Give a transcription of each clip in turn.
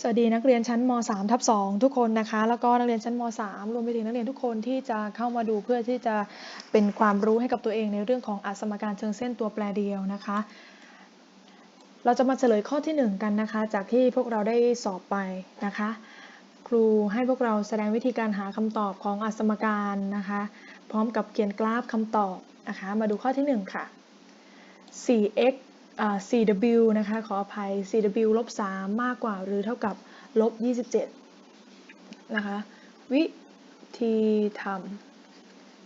สวัสดีนักเรียนชั้นม .3 ทับ2ทุกคนนะคะ แล้วก็นักเรียนชั้นม .3 รวมไปถึงนักเรียนทุกคนที่จะเข้ามาดูเพื่อที่จะเป็นความรู้ให้กับตัวเองในเรื่องของอัสมการเชิงเส้นตัวแปรเดียวนะคะ เราจะมาเฉลยข้อที่ 1 กันนะคะ จากที่พวกเราได้สอบไปนะคะ ครูให้พวกเราแสดงวิธีการหาคำตอบของอัสมการนะคะ พร้อมกับเขียนกราฟคำตอบนะคะ มาดูข้อที่ 1 ค่ะ 4x cw นะคะ ขออภัย cw ลบ3มากกว่าหรือเท่ากับลบ27 นะคะ วิธีท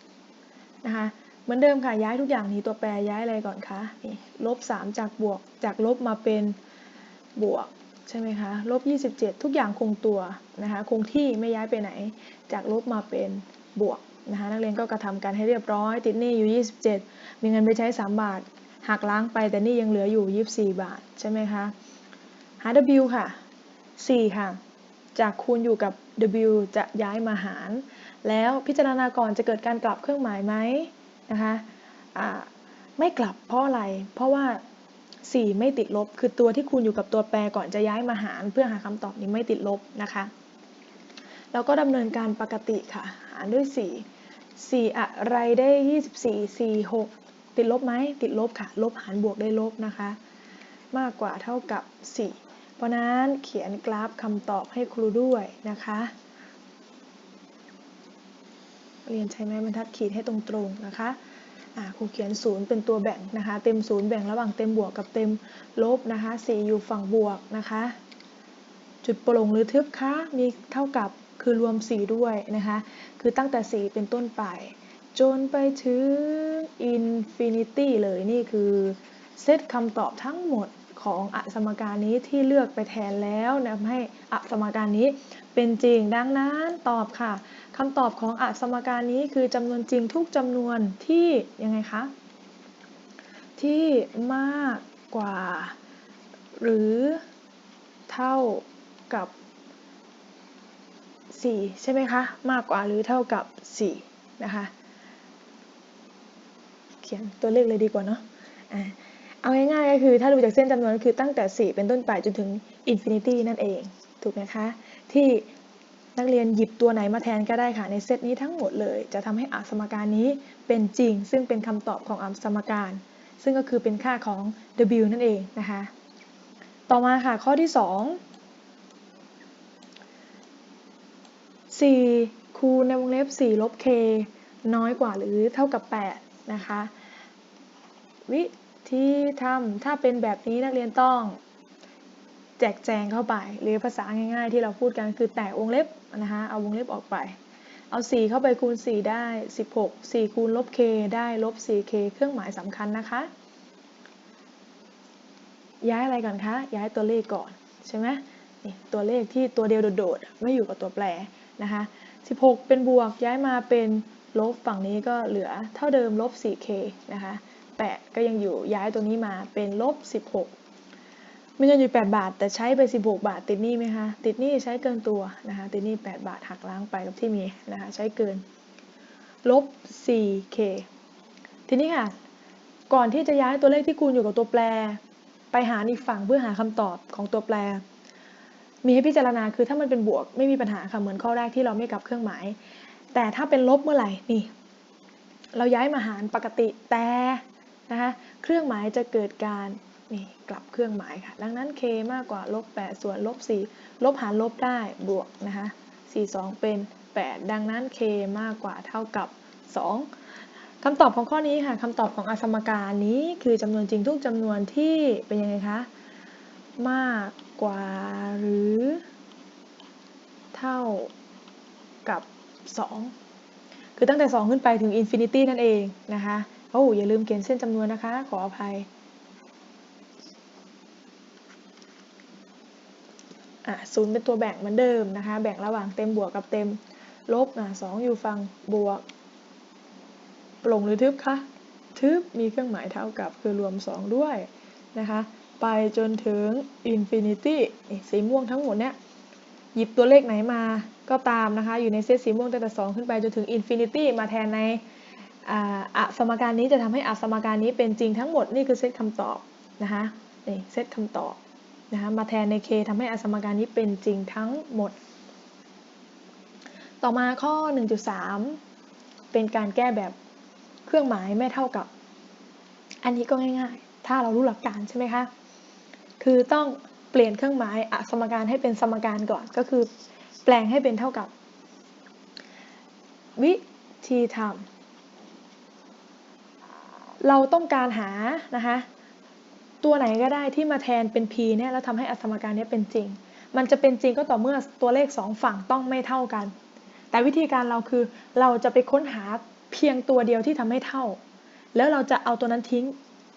ำนะคะ เหมือนเดิมค่ะ ย้ายทุกอย่างนี้ตัวแปรย้ายอะไรก่อนคะนี่ลบ3จากบวกจากลบมาเป็นบวกใช่ไหมคะลบ27 ทุกอย่างคงตัวนะคะ คงที่ไม่ย้ายไปไหน จากลบมาเป็นบวกนะคะ นักเรียนก็กระทำการให้เรียบร้อย ติดหนี้อยู่ 27 มีเงินไปใช้ 3 บาท หักล้างไปแต่นี่ยังเหลืออยู่ 24 บาท ใช่ไหมคะหา W ค่ะ 4 ค่ะ จากคูณอยู่กับ W จะย้ายมาหาร แล้วพิจารณาก่อนจะเกิดการกลับเครื่องหมายไหมนะคะไม่กลับเพราะอะไร เพราะว่า 4 ไม่ติดลบ คือตัวที่คูณอยู่กับตัวแปรก่อนจะย้ายมาหาร เพื่อหาคำตอบนี้ไม่ติดลบนะคะแล้วก็ดำเนินการปกติค่ะ หารด้วย 4 4 อะไรได้ 24 4 6 ติดลบไหมติดลบค่ะ ลบหารบวกได้ลบนะคะ มากกว่าเท่ากับ 4 เพราะนั้นเขียนกราฟคำตอบให้ครูด้วยนะคะ เรียนใช้ไม้บรรทัดขีดให้ตรงๆนะคะครูเขียนศูนย์เป็นตัวแบ่งนะคะ เต็มศูนย์แบ่งระหว่างเต็มบวกกับเต็มลบนะคะ 4 อยู่ฝั่งบวกนะคะ จุดโปร่งหรือทึบคะมีเท่ากับคือรวม 4 ด้วยนะคะ คือตั้งแต่ 4 เป็นต้นไป จนไปถึง infinity เลยนี่คือเซตคำตอบทั้งหมดของอสมการนี้ที่เลือกไปแทนแล้วนะให้อสมการนี้เป็นจริงดังนั้นตอบค่ะคำตอบของอสมการนี้คือจำนวนจริงทุกจำนวนที่ยังไงคะที่มากกว่า หรือเท่ากับ 4 ใช่ไหมคะ มากกว่าหรือเท่ากับ 4 นะคะ ขียนตัวเลขเลยดีกว่าเนาะเอาง่ายๆก็คือถ้าดูจากเส้นจำนวนคือตั้งแต่ 4 เป็นต้นไปจนถึงอินฟินิตี้นั่นเอง ถูกไหมคะ ที่นักเรียนหยิบตัวไหนมาแทนก็ได้ค่ะ ในเซตนี้ทั้งหมดเลย จะทำให้อสมการนี้เป็นจริง ซึ่งเป็นคำตอบของอสมการ ซึ่งก็คือเป็นค่าของ w นั่นเองนะคะ ต่อมาค่ะข้อที่ 2 4คูณในวงเล็บ 4 ลบ k น้อยกว่าหรือเท่ากับ 8 นะคะ วิธีทำถ้าเป็นแบบนี้นักเรียนต้อง แจกแจงเข้าไป หรือภาษาง่ายๆ ที่เราพูดกันคือแตกวงเล็บนะคะเอาวงเล็บออกไป เอา 4 เข้าไปคูณ 4 ได้ 16 4 คูณลบ k ได้ลบ 4k เครื่องหมายสำคัญนะคะ ย้ายอะไรก่อนคะ ย้ายตัวเลขก่อนใช่ไหมนี่ตัวเลขที่ตัวเดียวโดดๆ ไม่อยู่กับตัวแปรนะคะ16 เป็นบวกย้ายมาเป็นลบฝั่งนี้ก็เหลือเท่าเดิมลบ 4k นะคะ 8 ก็ยังอยู่ย้ายตัวนี้มาเป็นลบ 16มีเงินอยู่ 8 บาท แต่ใช้ไป 16 บาท ติดหนี้ไหมคะ ติดหนี้ใช้เกินตัวนะคะ ติดหนี้ 8 บาทหักล้างไปกับที่มีนะคะ ใช้เกิน ลบ 4k ทีนี้ค่ะ ก่อนที่จะย้ายตัวเลขที่คูณอยู่กับตัวแปร ไปหาอีกฝั่งเพื่อหาคำตอบของตัวแปร มีให้พิจารณาคือถ้ามันเป็นบวกไม่มีปัญหาค่ะเหมือนข้อแรกที่เราไม่กลับเครื่องหมาย แต่ถ้าเป็นลบเมื่อไหร่นี่เราย้ายมาหารปกติแต่ นะคะเครื่องหมายจะเกิดการนี่กลับเครื่องหมายค่ะ ดังนั้น k มากกว่าลบ8ส่วนลบ4ลบหารลบได้บวกนะคะ4 2 เป็น 8 ดังนั้น k มากกว่าเท่ากับ 2 คำตอบของข้อนี้ค่ะคำตอบของอสมการนี้คือจำนวนจริงทุกจำนวนที่เป็นยังไงคะ มากกว่าหรือ เท่ากับ 2 คือตั้งแต่ 2 ขึ้นไปถึงอินฟินิตี้นั่นเองนะคะ โอ้อย่าลืมเขียนเส้นจำนวนนะคะ ขออภัยอะศูนย์เป็นตัวแบ่งเหมือนเดิมนะคะ แบ่งระหว่างเต็มบวกกับเต็มลบอะสองอยู่ฝั่งบวกปลงหรือทึบคะทึบมีเครื่องหมายเท่ากับคือรวม 2 ด้วยนะคะ ไปจนถึงอินฟินิตี้สีม่วงทั้งหมดเนี้ยหยิบตัวเลขไหนมาก็ตามนะคะ อยู่ในเซตสีม่วงตั้งแต่ 2 ขึ้นไปจนถึงอินฟินิตี้มาแทนใน อะสมการนี้จะทำให้อะสมการนี้เป็นจริงทั้งหมดนี่คือเซตคำตอบนะคะนี่เซตคำตอบนะคะมาแทนใน k ทำให้อสมการนี้เป็นจริงทั้งหมด ต่อมาข้อ 1.3 เป็นการแก้แบบเครื่องหมายไม่เท่ากับ อันนี้ก็ง่ายๆ ถ้าเรารู้หลักการใช่ไหมคะคือต้องเปลี่ยนเครื่องหมายอสมการให้เป็นสมการก่อนก็คือ แปลงให้เป็นเท่ากับ วิธีทำ เราต้องการหานะคะตัวไหนก็ได้ที่มาแทนเป็น p เนี่ยแล้วทำให้อสมการนี้เป็นจริง มันจะเป็นจริงก็ต่อเมื่อตัวเลข 2 ฝั่งต้องไม่เท่ากัน แต่วิธีการเราคือเราจะไปค้นหาเพียงตัวเดียวที่ทำให้เท่า แล้วเราจะเอาตัวนั้นทิ้ง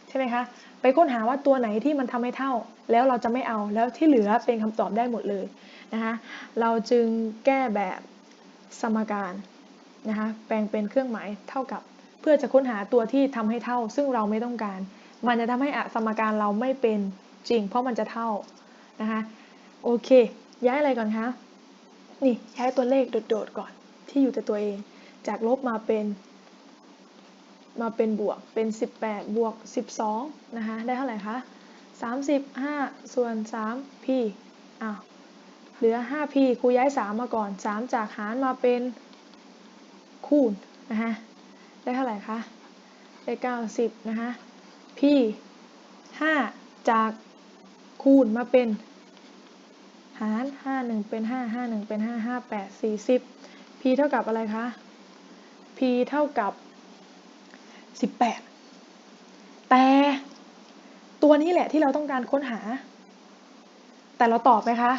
ใช่ไหมคะไปค้นหาว่าตัวไหนที่มันทำให้เท่า แล้วเราจะไม่เอาแล้วที่เหลือเป็นคำตอบได้หมดเลยนะคะเราจึงแก้แบบสมการนะคะแปลงเป็นเครื่องหมายเท่ากับ เพื่อจะค้นหาตัวที่ทำให้เท่า ซึ่งเราไม่ต้องการ มันจะทำให้อสมการเราไม่เป็นจริง เพราะมันจะเท่านะคะโอเค ย้ายอะไรก่อนคะนี่ย้ายตัวเลขโดดๆก่อนที่อยู่แต่ตัวเอง จากลบมาเป็นมาเป็นบวกเป็น 18 บวก 12 นะคะ ได้เท่าไหร่คะ 35 ส่วน 3p อ้าวเหลือ 5p ครูย้าย 3 มาก่อน 3 จากหารมาเป็นคูณนะคะ ได้เท่าไหร่คะได้90นะคะ p 5จากคูณมาเป็นหาร5 1เป็น5 5 1เป็น5 5 8 40 p เท่ากับอะไรคะ p เท่ากับ18แต่ตัวนี้แหละที่เราต้องการค้นหา แต่เราตอบไหมคะ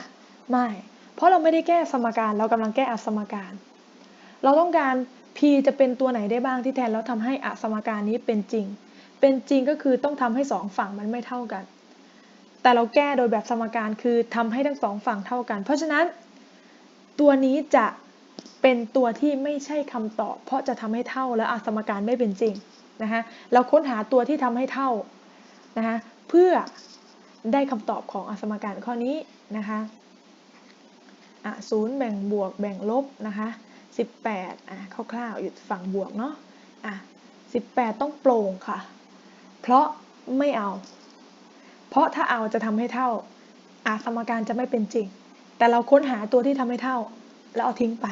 ไม่ เพราะเราไม่ได้แก้สมการ เรากำลังแก้อสมการ เราต้องการ p จะเป็นตัวไหนได้บ้างที่แทนแล้วทำให้อสมการนี้เป็นจริง เป็นจริงก็คือต้องทำให้สองฝั่งมันไม่เท่ากัน แต่เราแก้โดยแบบสมการคือทำให้ทั้งสองฝั่งเท่ากัน เพราะฉะนั้น ตัวนี้จะเป็นตัวที่ไม่ใช่คำตอบ เพราะจะทำให้เท่าและอสมการไม่เป็นจริงนะคะเราค้นหาตัวที่ทำให้เท่านะคะเพื่อได้คำตอบของอสมการข้อนี้นะคะอะศูนย์แบ่งบวกแบ่งลบนะคะ 18อะคร่าวๆอยู่ฝั่งบวกเนาะอะ18 ต้องโปร่งค่ะ เพราะไม่เอา เพราะถ้าเอาจะทำให้เท่าอาสมการจะไม่เป็นจริง แต่เราค้นหาตัวที่ทำให้เท่า แล้วเอาทิ้งไป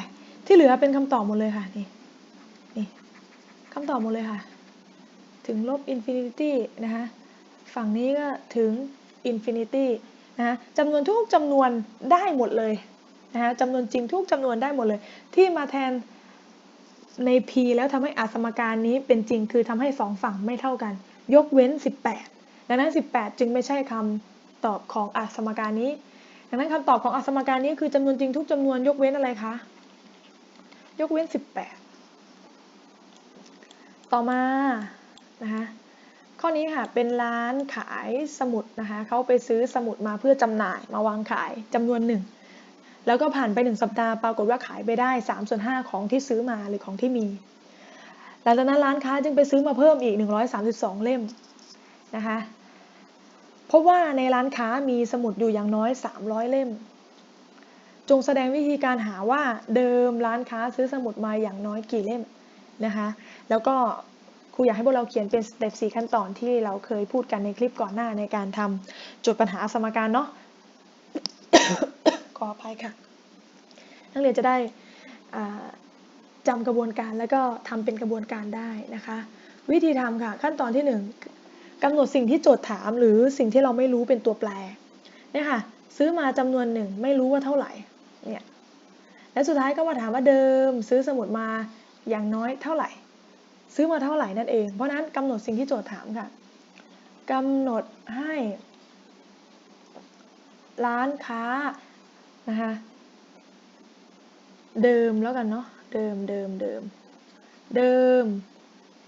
ที่เหลือเป็นคำตอบหมดเลยค่ะนี่นี่คำตอบหมดเลยค่ะ ถึงลบอินฟินิตี้นะคะฝั่งนี้ก็ถึงอินฟินิตี้นะจำนวนทุกจำนวนได้หมดเลย นะคะจำนวนจริงทุกจำนวนได้หมดเลย ที่มาแทนใน p แล้วทำให้อสมการนี้เป็นจริงคือทำให้สองฝั่งไม่เท่ากัน ยกเว้น 18 ดังนั้น 18 จึงไม่ใช่คำตอบของอสมการนี้ ดังนั้นคำตอบของอสมการนี้คือจำนวนจริงทุกจำนวนยกเว้นอะไรคะ ยกเว้น 18 ต่อมานะคะข้อนี้ค่ะเป็นร้านขายสมุดนะคะเขาไปซื้อสมุดมาเพื่อจำหน่ายมาวางขายจำนวนหนึ่ง แล้วก็ผ่านไปหนึ่งสัปดาห์ปรากฏว่าขายไปได้3ส่วน5ของที่ซื้อมาหรือของที่มี หลังจากนั้นร้านค้าจึงไปซื้อมาเพิ่มอีก 132 เล่มนะคะพบว่าในร้านค้ามีสมุดอยู่อย่างน้อย 300 เล่ม จงแสดงวิธีการหาว่าเดิมร้านค้าซื้อสมุดมาอย่างน้อยกี่เล่มนะคะแล้วก็ครูอยากให้พวกเราเขียนเป็นสเต็ปสีขั้นตอนที่เราเคยพูดกันในคลิปก่อนหน้าในการทำโจทย์ปัญหาสมการเนาะ ออภัยค่ะ นักเรียนจะได้จำกระบวนการแล้วก็ทำเป็นกระบวนการได้นะคะ วิธีทำค่ะ ขั้นตอนที่ 1กำหนดสิ่งที่โจทย์ถาม หรือสิ่งที่เราไม่รู้เป็นตัวแปรเนี่ยค่ะซื้อมาจำนวนหนึ่งไม่รู้ว่าเท่าไหร่เนี่ยและสุดท้ายก็มาถามว่าเดิม ซื้อสมุดมาอย่างน้อยเท่าไหร่ ซื้อมาเท่าไหร่นั่นเอง เพราะนั้นกำหนดสิ่งที่โจทย์ถามค่ะกำหนดให้ ร้านค้า นะคะ เดิมแล้วกันเนาะเดิมเดิมเดิมเดิม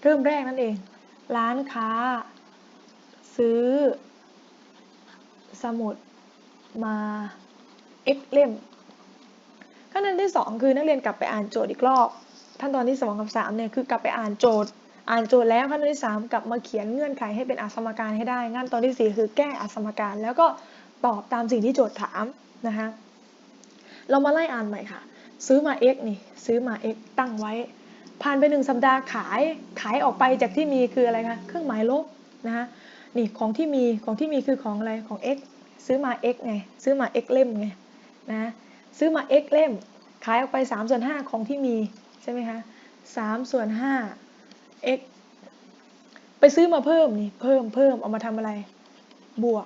เริ่มแรกนั่นเอง ร้านค้า ซื้อ สมุดมา x เล่มขั้นตอนที่ 2 คือนักเรียนกลับไปอ่านโจทย์อีกรอบขั้นตอนที่ 2 กับ3เนี่ยคือกลับไปอ่านโจทย์ อ่านโจทย์แล้วขั้นตอนที่ 3 กลับมาเขียนเงื่อนไขให้เป็นอสมการให้ได้ งั้นตอนที่ 4 คือแก้อสมการ แล้วก็ตอบตามสิ่งที่โจทย์ถามนะคะ เรามาไล่อ่านใหม่ค่ะ ซื้อมา x นี่ ซื้อมา x ตั้งไว้ ผ่านไป1สัปดาห์ขาย ขายออกไปจากที่มีคืออะไรคะ เครื่องหมายลบนะคะนี่ของที่มี ของที่มีคือของอะไร ของ x ซื้อมา x ไง ซื้อมา x เล่มไงนะ ซื้อมา x เล่ม ขายออกไป3ส่วน5ของที่มีใช่ไหมคะ3ส่วน5 x ไปซื้อมาเพิ่มนี่ เพิ่มเพิ่มเอามาทำอะไร บวก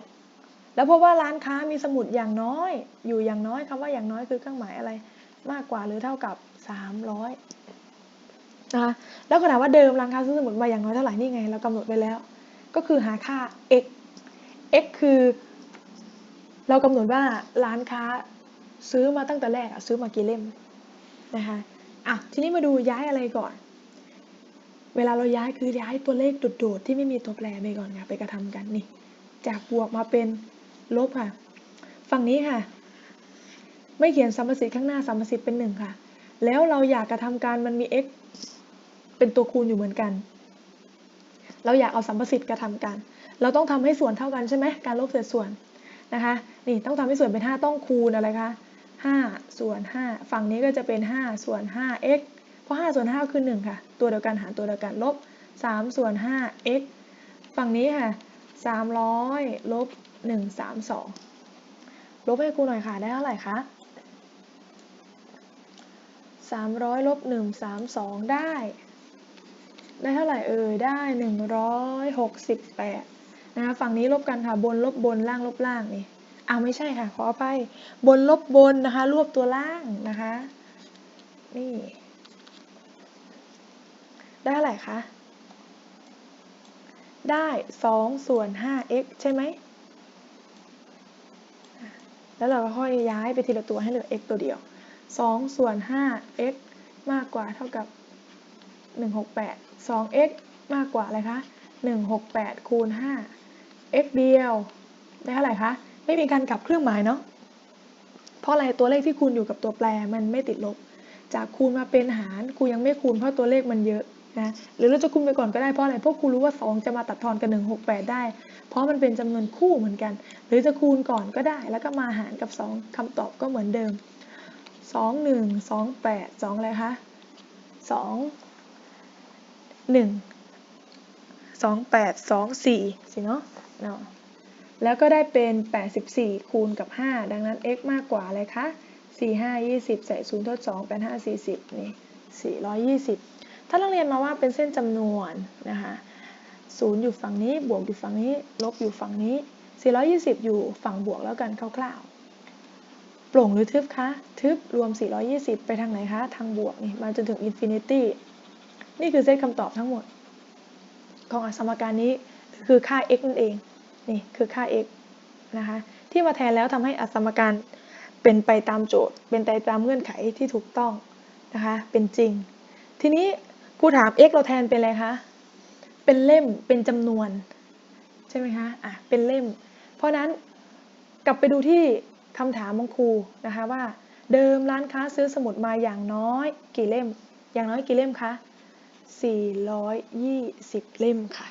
แล้วเพราะว่าร้านค้ามีสมุดอย่างน้อย อยู่อย่างน้อยคำว่าอย่างน้อยคือเครื่องหมายอะไรมากกว่าหรือเท่ากับ 300นะคะแล้วขนาดว่าเดิมร้านค้าซื้อสมุดมาอย่างน้อยเท่าไหร่นี่ไง เรากำหนดไว้แล้ว ก็คือหาค่า x x คือ เรากำหนดว่าร้านค้าซื้อมาตั้งแต่แรกอะซื้อมากี่เล่มนะคะอะทีนี้มาดูย้ายอะไรก่อน เวลาเราย้ายคือย้ายตัวเลขโดดๆที่ไม่มีตัวแปรไปก่อนค่ะไปกระทำกันนี่จากบวกมาเป็น ลบค่ะ ฝั่งนี้ค่ะ ไม่เขียนสัมประสิทธิ์ข้างหน้าสัมประสิทธิ์เป็นหนึ่งค่ะ แล้วเราอยากกระทำการมันมี x เป็นตัวคูณอยู่เหมือนกัน เราอยากเอาสัมประสิทธิ์กระทำการ เราต้องทำให้ส่วนเท่ากันใช่ไหมการลบเศษส่วนนะคะ นี่ต้องทำให้ส่วนเป็น 5 ต้องคูณอะไรคะ5ส่วน 5 ฝั่งนี้ก็จะเป็น 5 ส่วน 5x เพราะ 5 ส่วน 5 คือ 1 ค่ะ ตัวเดียวกันหารตัวเดียวกันลบ 3 ส่วน 5x ฝั่งนี้ค่ะ 300 ลบ 132 ลบให้ครูหน่อยค่ะ ได้เท่าไหร่คะ300ลบ132 ได้ ได้เท่าไหร่เอ่ยได้ 168 นะคะฝั่งนี้ลบกันค่ะ บนลบบนล่างลบล่างนี่อ้าวไม่ใช่ค่ะ ขอไปบนลบบนนะคะ รวบตัวล่างนะคะ นี่ ได้เท่าไหร่คะได้2ส่วน 5x ใช่ไหม แล้วเราก็ค่อยย้ายไปทีละตัวให้เหลือ x ตัวเดียว 2 ส่วน 5x มากกว่าเท่ากับ 168 2x มากกว่าอะไรคะ 168 คูณ 5 x เดียว ได้เท่าไหร่คะ ไม่มีการกลับเครื่องหมายเนาะ เพราะอะไรตัวเลขที่คูณอยู่กับตัวแปรมันไม่ติดลบ จากคูณมาเป็นหารครูยังไม่คูณเพราะตัวเลขมันเยอะ นะหรือเราจะคูณไปก่อนก็ได้เพราะอะไรเพราะครูรู้ว่า 2 จะมาตัดทอนกับ168 ได้ เพราะมันเป็นจำนวนคู่เหมือนกัน หรือจะคูณก่อนก็ได้ แล้วก็มาหารกับ 2คำตอบก็เหมือนเดิม 2 1 2 8 2อะไรคะ2 1 2 8 2 4สิเนาะเนาะแล้วก็ได้เป็น 84 คูณกับ 5 ดังนั้น x มากกว่าอะไรคะ4 5 20 ใส่0ทด2 8 5 40 นี่ 420 ถ้าเราเรียนมาว่าเป็นเส้นจำนวนนะคะ0อยู่ฝั่งนี้ บวกอยู่ฝั่งนี้ ลบอยู่ฝั่งนี้ 420 อยู่ฝั่งบวกแล้วกันคร่าวๆ โปร่งหรือทึบคะ ทึบรวม 420 ไปทางไหนคะ ทางบวกนี่ มาจนถึงอินฟินิตี้ นี่คือเซตคำตอบทั้งหมด ของสมการนี้คือค่า x นั่นเอง นี่คือค่า x นะคะ ที่มาแทนแล้วทำให้อสมการเป็นไปตามโจทย์ เป็นไปตามเงื่อนไขที่ถูกต้องนะคะ เป็นจริง ทีนี้ ครูถาม x เราแทนเป็นอะไรคะ เป็นเล่ม เป็นจำนวน ใช่ไหมคะ อะ เป็นเล่ม เพราะนั้นกลับไปดูที่คำถามของครูนะคะว่า เดิมร้านค้าซื้อสมุดมาอย่างน้อยกี่เล่ม อย่างน้อยกี่เล่มคะ420 เล่มค่ะ